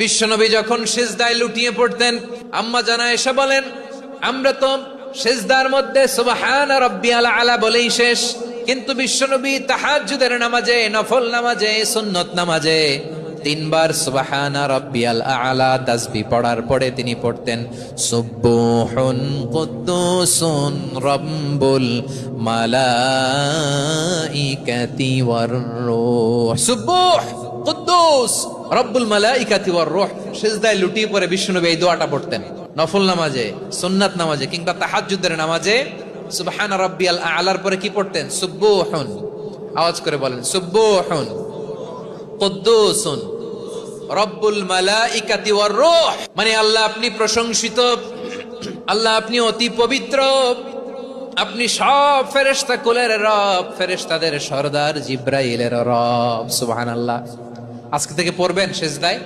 বিশ্বনবী যখন সেজদায় লুটিয়ে পড়তেন, আম্মা জানা এসে বলেন, আমরা তো সেজদার মধ্যে সুবহান রব্বি আলা আলা বলেই শেষ, কিন্তু বিশ্বনবী তাহাজ্জুদের নামাজে, নফল নামাজে, সুন্নত নামাজে তিনবার সুবহানা রব্বিয়াল আলা তাসবিহ পড়ার পরে তিনি পড়তেন, সুবহুন কুদ্দুসুন রব্বুল মালাইকাতি ওয়ার রূহ। সুবহ! কুদ্দুস, রব্বুল মালাইকাতি ওয়ার রূহ। সিজদায় লুটিয়ে পড়ে বিষ্ণুনবী এই দোয়াটা পড়তেন। নফল নামাজে, সুন্নাত নামাজে কিংবা তাহাজ্জুদের নামাজে সুবহান রাব্বিয়াল আলার পরে কি পড়তেন? সুবহুন আওয়াজ করে বলেন সুবহুন কুদ্দুসুন। রব্বুল মালাইকাতি ওয়ার রূহ। মানে আল্লাহ আপনি প্রশংসিত, আল্লাহ আপনি অতি পবিত্র। আপনি সব ফেরেস্তা কুলের রব ফেরেস্তাদের সর্দার জিব্রাইলের রব সুবাহ আজকে থেকে পড়বেন সেজদায়